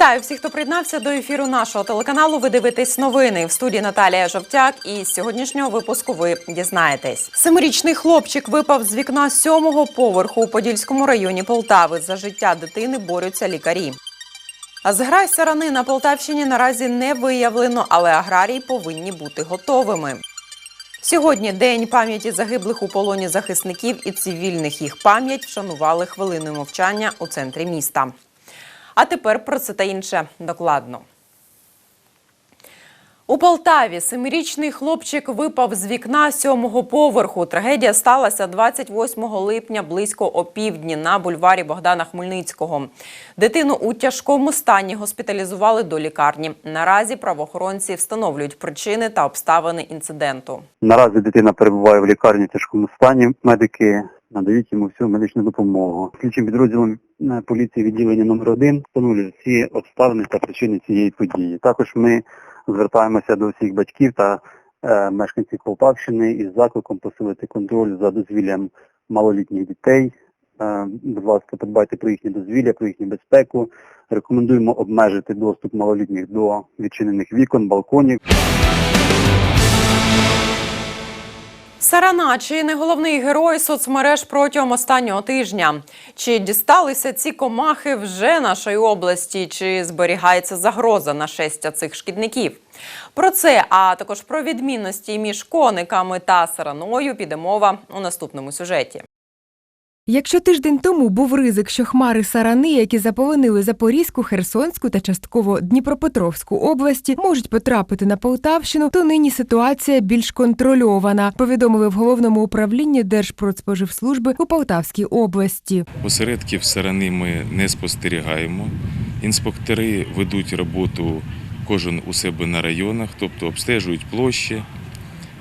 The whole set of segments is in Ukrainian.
Вітаю всіх, хто приєднався до ефіру нашого телеканалу. Ви дивитесь новини в студії Наталія Жовтяк. І з сьогоднішнього випуску ви дізнаєтесь. Семирічний хлопчик випав з вікна сьомого поверху у Подільському районі Полтави. За життя дитини борються лікарі. Зграй сарани на Полтавщині наразі не виявлено, але аграрії повинні бути готовими. Сьогодні день пам'яті загиблих у полоні захисників і цивільних їх пам'ять вшанували хвилиною мовчання у центрі міста. А тепер про це та інше докладно. У Полтаві семирічний хлопчик випав з вікна сьомого поверху. Трагедія сталася 28 липня близько опівдні на бульварі Богдана Хмельницького. Дитину у тяжкому стані госпіталізували до лікарні. Наразі правоохоронці встановлюють причини та обставини інциденту. Наразі дитина перебуває в лікарні в тяжкому стані. Медики надають йому всю медичну допомогу. Слідчим підрозділом е, поліції відділення номер 1 встановлюють всі обставини та причини цієї події. Також ми звертаємося до всіх батьків та е, мешканців Полтавщини із закликом посилити контроль за дозвіллям малолітніх дітей. Е, будь ласка, подбайте про їхнє дозвілля, про їхню безпеку. Рекомендуємо обмежити доступ малолітніх до відчинених вікон, балконів. Сарана чи не головний герой соцмереж протягом останнього тижня? Чи дісталися ці комахи вже нашої області? Чи зберігається загроза нашестя цих шкідників? Про це, а також про відмінності між кониками та сараною піде мова у наступному сюжеті. Якщо тиждень тому був ризик, що хмари сарани, які заполонили Запорізьку, Херсонську та частково Дніпропетровську області, можуть потрапити на Полтавщину, то нині ситуація більш контрольована. Повідомили в головному управлінні Держпродспоживслужби у Полтавській області. Осередків сарани ми не спостерігаємо. Інспектори ведуть роботу кожен у себе на районах, тобто обстежують площі,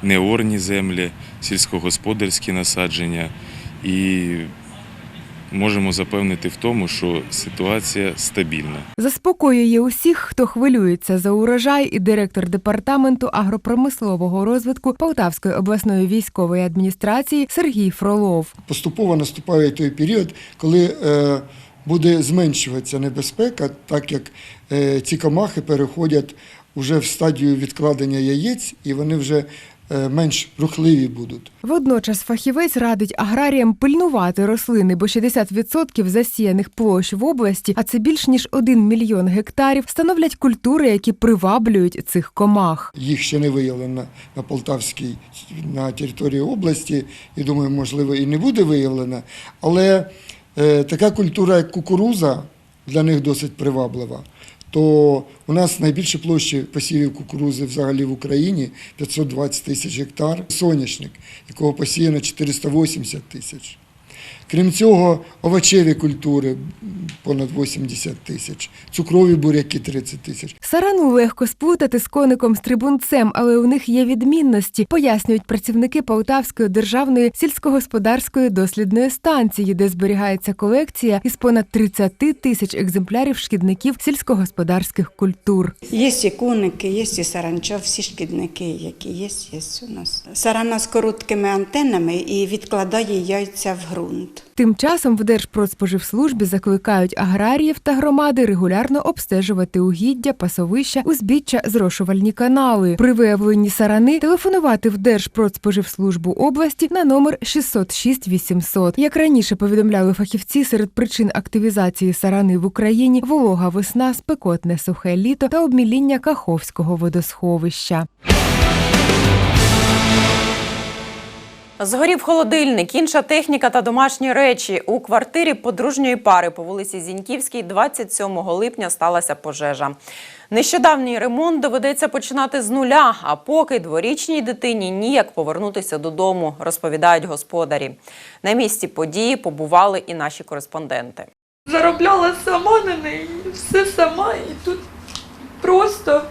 неорні землі, сільськогосподарські насадження і можемо запевнити в тому, що ситуація стабільна. Заспокоює усіх, хто хвилюється за урожай, і директор департаменту агропромислового розвитку Полтавської обласної військової адміністрації Сергій Фролов. поступово наступає той період, коли е, буде зменшуватися небезпека, так як е, ці комахи переходять вже в стадію відкладення яєць, і вони вже менш рухливі будуть. Водночас фахівець радить аграріям пильнувати рослини, бо 60% засіяних площ в області, а це більш ніж 1 мільйон гектарів, становлять культури, які приваблюють цих комах. Їх ще не виявлено на Полтавській на території області, і думаю, можливо, і не буде виявлено. Але е, така культура, як кукуруза, для них досить приваблива. То у нас найбільше площі посівів кукурузи взагалі в Україні 520 тисяч гектар. Соняшник, якого посіяно 480 тисяч. Крім цього, овочеві культури понад 80 тисяч, цукрові буряки 30 тисяч. Сарану легко сплутати з коником стрибунцем, але у них є відмінності, пояснюють працівники Полтавської державної сільськогосподарської дослідної станції, де зберігається колекція із понад 30 тисяч екземплярів шкідників сільськогосподарських культур. Є і куники, є і саранча, всі шкідники, які є, є у нас. Сарана з короткими антеннами і відкладає яйця в ґрунт. Тим часом в Держпродспоживслужбі закликають аграріїв та громади регулярно обстежувати угіддя, пасовища, узбіччя, зрошувальні канали. При виявленні сарани телефонувати в Держпродспоживслужбу області на номер 606 800. Як раніше повідомляли фахівці, серед причин активізації сарани в Україні волога весна, спекотне сухе літо та обміління Каховського водосховища. Згорів холодильник, інша техніка та домашні речі. У квартирі подружньої пари по вулиці Зіньківській 27 липня сталася пожежа. Нещодавній ремонт доведеться починати з нуля, а поки дворічній дитині ніяк повернутися додому, розповідають господарі. На місці події побували і наші кореспонденти. заробляла сама на неї, все сама, і тут просто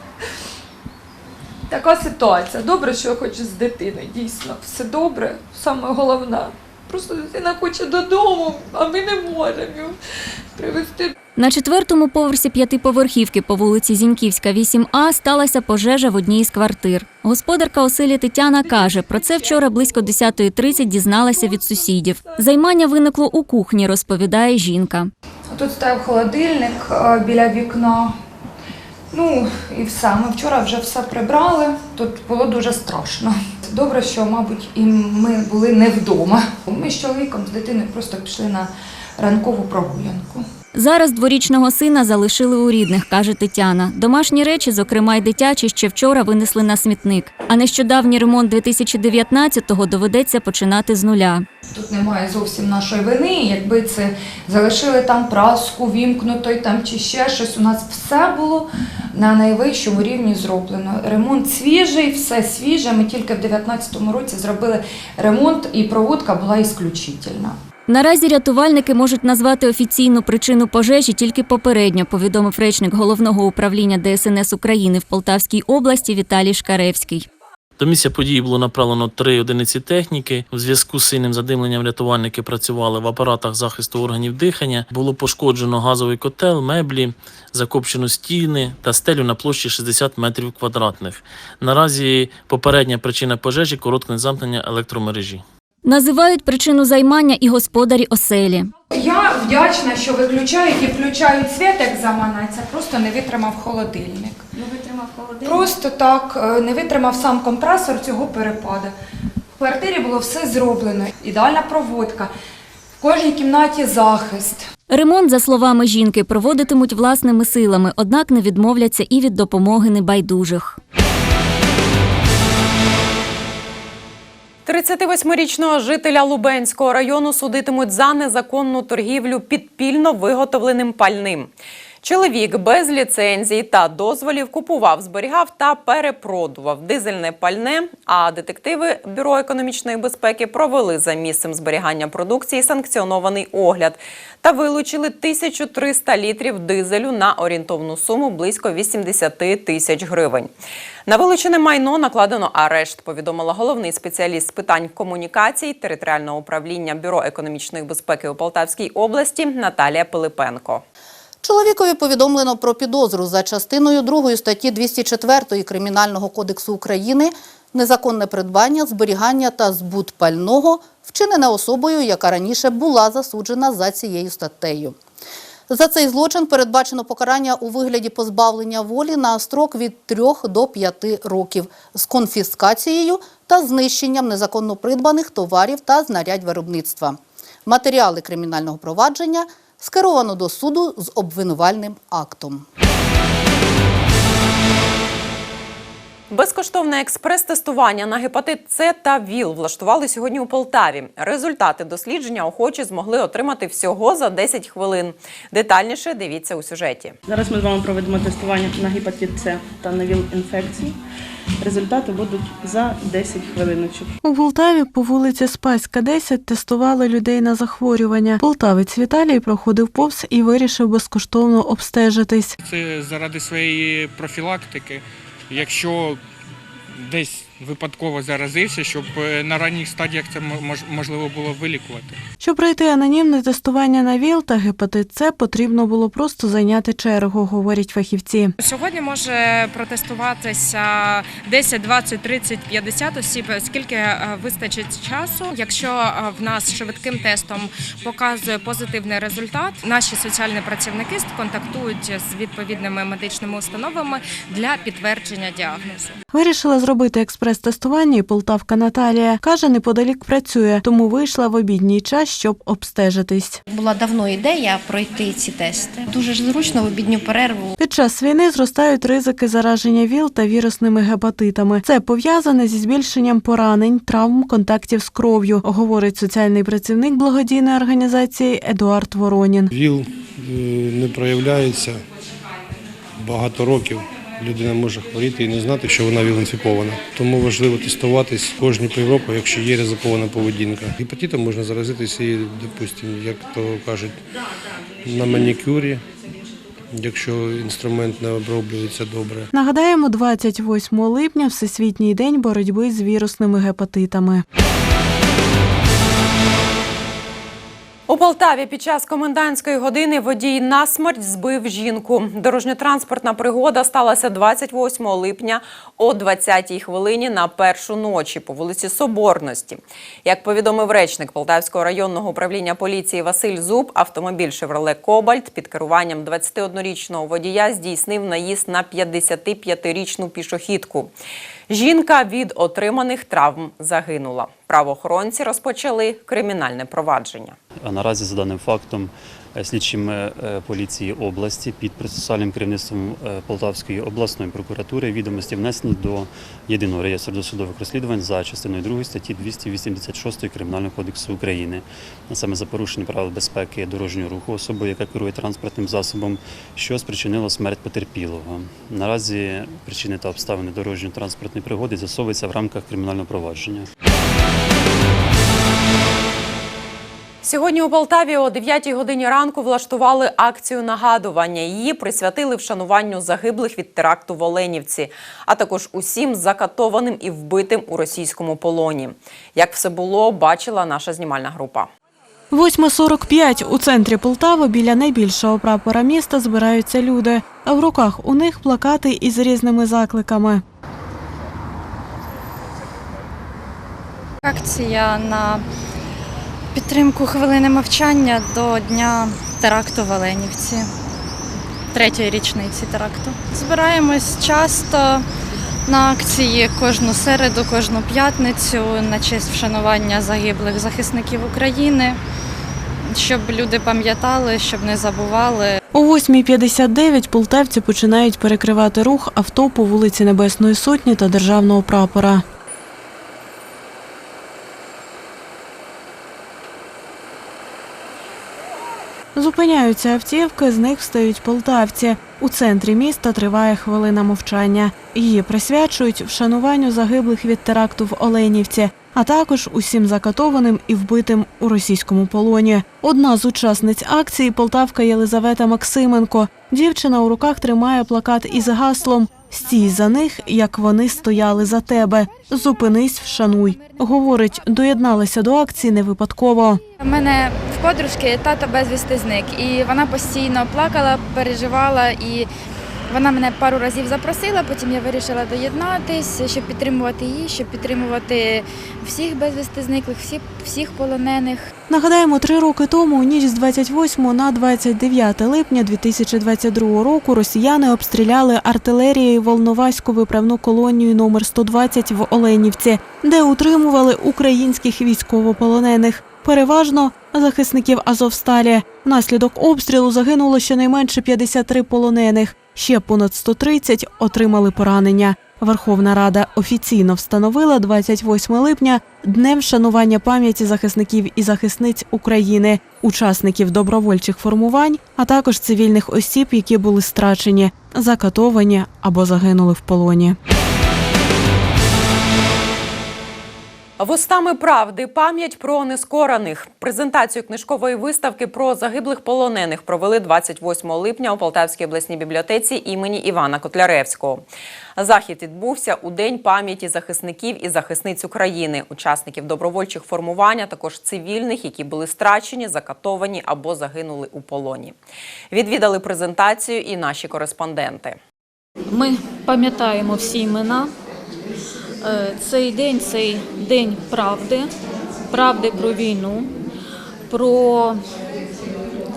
така ситуація. Добре, що хоч з дитиною, дійсно, все добре, саме головне. Просто дитина хоче додому, а ми не можемо його привезти. На четвертому поверсі п'ятиповерхівки по вулиці Зіньківська, 8А сталася пожежа в одній із квартир. Господарка оселі Тетяна каже, про це вчора близько 10.30 дізналася від сусідів. Займання виникло у кухні, розповідає жінка. Тут стояв холодильник біля вікна. Ну і все. Ми вчора вже все прибрали. Тут було дуже страшно. Добре, що, мабуть, і ми були не вдома. Ми з чоловіком з дитиною просто пішли на ранкову прогулянку. Зараз дворічного сина залишили у рідних, каже Тетяна. Домашні речі, зокрема й дитячі, ще вчора винесли на смітник. А нещодавній ремонт 2019-го доведеться починати з нуля. Тут немає зовсім нашої вини. Якби це залишили там праску, вімкнуто там чи ще щось. У нас все було на найвищому рівні зроблено. Ремонт свіжий, все свіже. Ми тільки в 2019 році зробили ремонт, і проводка була ісключительна. Наразі рятувальники можуть назвати офіційну причину пожежі тільки попередньо, повідомив речник головного управління ДСНС України в Полтавській області Віталій Шкаревський. До місця події було направлено три одиниці техніки. У зв'язку з сильним задимленням рятувальники працювали в апаратах захисту органів дихання. Було пошкоджено газовий котел, меблі, закопчено стіни та стелю на площі 60 метрів квадратних. Наразі попередня причина пожежі коротке замкнення електромережі. Називають причину займання і господарі оселі. Я вдячна, що виключають і включають світ, як заманеться. Просто не витримав холодильник. Не витримав холодильник? Просто так е, не витримав сам компресор цього перепаду. В квартирі було все зроблено. Ідеальна проводка. В кожній кімнаті захист. Ремонт, за словами жінки, проводитимуть власними силами, однак не відмовляться і від допомоги небайдужих. 38-річного жителя Лубенського району судитимуть за незаконну торгівлю підпільно виготовленим пальним. Чоловік без ліцензій та дозволів купував, зберігав та перепродував дизельне пальне. А детективи Бюро економічної безпеки провели за місцем зберігання продукції санкціонований огляд та вилучили 1300 літрів дизелю на орієнтовну суму близько 80 тисяч гривень. На вилучене майно накладено арешт, повідомила головний спеціаліст з питань комунікацій територіального управління Бюро економічної безпеки у Полтавській області Наталія Пилипенко. Чоловікові повідомлено про підозру за частиною 2 статті 204 Кримінального кодексу України незаконне придбання, зберігання та збут пального, вчинене особою, яка раніше була засуджена за цією статтею. За цей злочин передбачено покарання у вигляді позбавлення волі на строк від 3 до 5 років з конфіскацією та знищенням незаконно придбаних товарів та знарядь виробництва. Матеріали кримінального провадження скеровано до суду з обвинувальним актом. Безкоштовне експрес-тестування на гепатит С та ВІЛ влаштували сьогодні у Полтаві. Результати дослідження охочі змогли отримати всього за 10 хвилин. Детальніше дивіться у сюжеті. Зараз ми з вами проведемо тестування на гепатит С та на ВІЛ-інфекції. Результати будуть за 10 хвилиночок. У Полтаві по вулиці Спаська, 10 тестували людей на захворювання. Полтавець Віталій проходив повз і вирішив безкоштовно обстежитись. Це заради своєї профілактики. Якщо десь випадково заразився, щоб е, на ранніх стадіях це мож- можливо було вилікувати. Щоб пройти анонімне тестування на ВІЛ та гепатит С, потрібно було просто зайняти чергу, говорять фахівці. Сьогодні може протестуватися 10, 20, 30, 50 осіб, скільки е, вистачить часу. Якщо е, в нас швидким тестом показує позитивний результат, наші соціальні працівники контактують з відповідними медичними установами для підтвердження діагнозу. Вирішила зробити експрес-тестування і полтавка Наталія. Каже, неподалік працює, тому вийшла в обідній час, щоб обстежитись. Була давно ідея пройти ці тести. Дуже ж зручно в обідню перерву. Під час війни зростають ризики зараження ВІЛ та вірусними гепатитами. Це пов'язане зі збільшенням поранень, травм, контактів з кров'ю, говорить соціальний працівник благодійної організації Едуард Воронін. ВІЛ е, не проявляється багато років. Людина може хворіти і не знати, що вона ВІЛ-інфікована. Тому важливо тестуватись кожні півроку, якщо є ризикована поведінка. Гепатитом можна заразитися і, допустимо, як то кажуть, на манікюрі, якщо інструмент не оброблюється добре. Нагадаємо, 28 липня Всесвітній день боротьби з вірусними гепатитами. У Полтаві під час комендантської години водій насмерть збив жінку. Дорожньо-транспортна пригода сталася 28 липня о 20-й хвилині на першу ночі по вулиці Соборності. Як повідомив речник Полтавського районного управління поліції Василь Зуб, автомобіль «Шевроле Кобальт» під керуванням 21-річного водія здійснив наїзд на 55-річну пішохідку. Жінка від отриманих травм загинула. Правоохоронці розпочали кримінальне провадження. А наразі за даним фактом слідчими е, поліції області під процесуальним керівництвом е, Полтавської обласної прокуратури відомості внесені до єдиного реєстру досудових розслідувань за частиною 2 статті 286 Кримінального кодексу України, а саме за порушення правил безпеки дорожнього руху особи, яка керує транспортним засобом, що спричинило смерть потерпілого. Наразі причини та обставини дорожньо-транспортної пригоди з'ясовуються в рамках кримінального провадження. Сьогодні у Полтаві о 9 годині ранку влаштували акцію нагадування. Її присвятили вшануванню загиблих від теракту в Оленівці, а також усім закатованим і вбитим у російському полоні. Як все було, бачила наша знімальна група. 8.45 у центрі Полтави біля найбільшого прапора міста збираються люди. А в руках у них плакати із різними закликами. Акція на підтримку хвилини мовчання до дня теракту в Оленівці, третьої річниці теракту. Збираємось часто на акції кожну середу, кожну п'ятницю на честь вшанування загиблих захисників України, щоб люди пам'ятали, щоб не забували. О 8.59 полтавці починають перекривати рух авто по вулиці Небесної Сотні та Державного прапора. Зупиняються автівки, з них встають полтавці. У центрі міста триває хвилина мовчання. Її присвячують вшануванню загиблих від теракту в Оленівці, а також усім закатованим і вбитим у російському полоні. Одна з учасниць акції полтавка Єлизавета Максименко. Дівчина у руках тримає плакат із гаслом Стій за них, як вони стояли за тебе. Зупинись, вшануй. Говорить, доєдналася до акції не випадково. Мене в подружки тато безвісти зник, і вона постійно плакала, переживала, і вона мене пару разів запросила. Потім я вирішила доєднатись, щоб підтримувати її, щоб підтримувати всіх безвісти зниклих, всіх, всіх полонених. Нагадаємо, три роки тому, ніч з 28 на 29 липня 2022 року, росіяни обстріляли артилерією Волноваську виправну колонію номер 120 в Оленівці, де утримували українських військовополонених. Переважно захисників Азовсталі. Внаслідок обстрілу загинуло щонайменше 53 полонених. Ще понад 130 отримали поранення. Верховна Рада офіційно встановила 28 липня днем вшанування пам'яті захисників і захисниць України, учасників добровольчих формувань, а також цивільних осіб, які були страчені, закатовані або загинули в полоні. Вустами правди пам'ять про нескорених. Презентацію книжкової виставки про загиблих полонених провели 28 липня у Полтавській обласній бібліотеці імені Івана Котляревського. Захід відбувся у день пам'яті захисників і захисниць України, учасників добровольчих формувань, а також цивільних, які були страчені, закатовані або загинули у полоні. Відвідали презентацію і наші кореспонденти. Ми пам'ятаємо всі імена. Е, Цей день цей день правди, правди про війну, про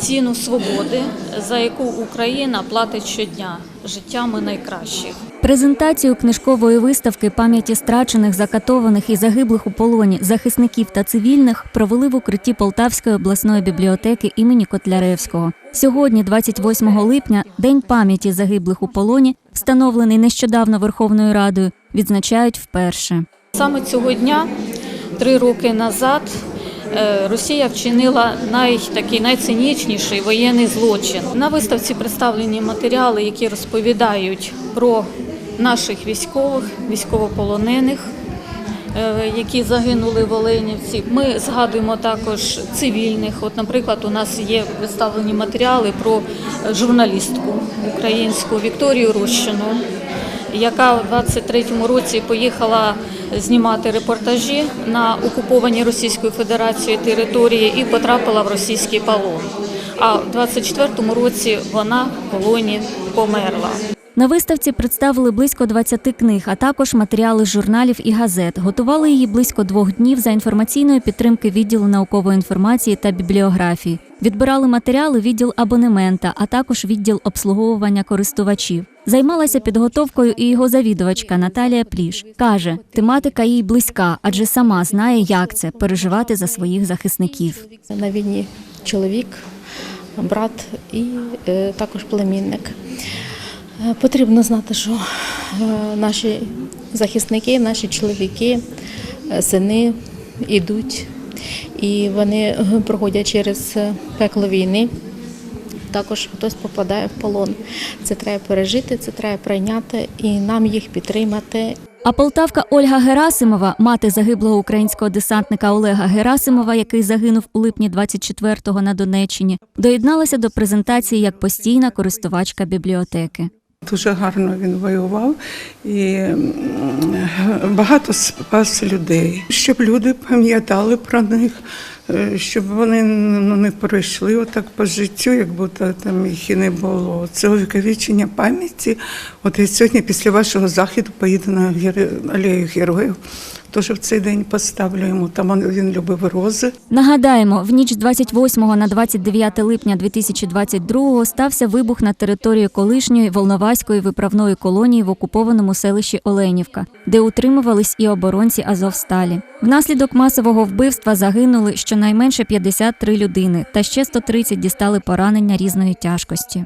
ціну свободи, за яку Україна платить щодня життями найкращих. Презентацію книжкової виставки пам'яті страчених, закатованих і загиблих у полоні захисників та цивільних провели в укритті Полтавської обласної бібліотеки імені Котляревського. Сьогодні, 28 липня, день пам'яті загиблих у полоні, встановлений нещодавно Верховною Радою, відзначають вперше. Саме цього дня, три роки назад, Росія вчинила най, такий найцинічніший воєнний злочин. На виставці представлені матеріали, які розповідають про наших військових, військовополонених, е, які загинули в Оленівці. Ми згадуємо також цивільних. От, наприклад, у нас є представлені матеріали про е, журналістку українську Вікторію Рощину, яка у 23-му році поїхала знімати репортажі на окуповані Російською Федерацією території і потрапила в російський полон. А в 24-му році вона в полоні померла. На виставці представили близько 20 книг, а також матеріали журналів і газет. Готували її близько двох днів за інформаційної підтримки відділу наукової інформації та бібліографії. Відбирали матеріали відділ абонемента, а також відділ обслуговування користувачів. Займалася підготовкою і його завідувачка Наталія Пліш. Каже, тематика їй близька, адже сама знає, як це переживати за своїх захисників. На війні чоловік, брат і е, також племінник. Е, Потрібно знати, що е, наші захисники, наші чоловіки, сини йдуть, і вони проходять через пекло війни. Також хтось попадає в полон. Це треба пережити, це треба прийняти і нам їх підтримати. А полтавка Ольга Герасимова, мати загиблого українського десантника Олега Герасимова, який загинув у липні 24-го на Донеччині, доєдналася до презентації як постійна користувачка бібліотеки. Дуже гарно він воював і багато спас людей, щоб люди пам'ятали про них, щоб вони ну, не пройшли отак по життю, як будто там їх і не було. Це увіковічення пам'яті. От я сьогодні після вашого західу поїду на алею героїв. Тож в цей день поставлю йому. Там він- любив рози. Нагадаємо, в ніч з 28 на 29 липня 2022 стався вибух на території колишньої Волноваської виправної колонії в окупованому селищі Оленівка, де утримувались і оборонці Азовсталі. Внаслідок масового вбивства загинули щонайменше 53 людини, та ще 130 дістали поранення різної тяжкості.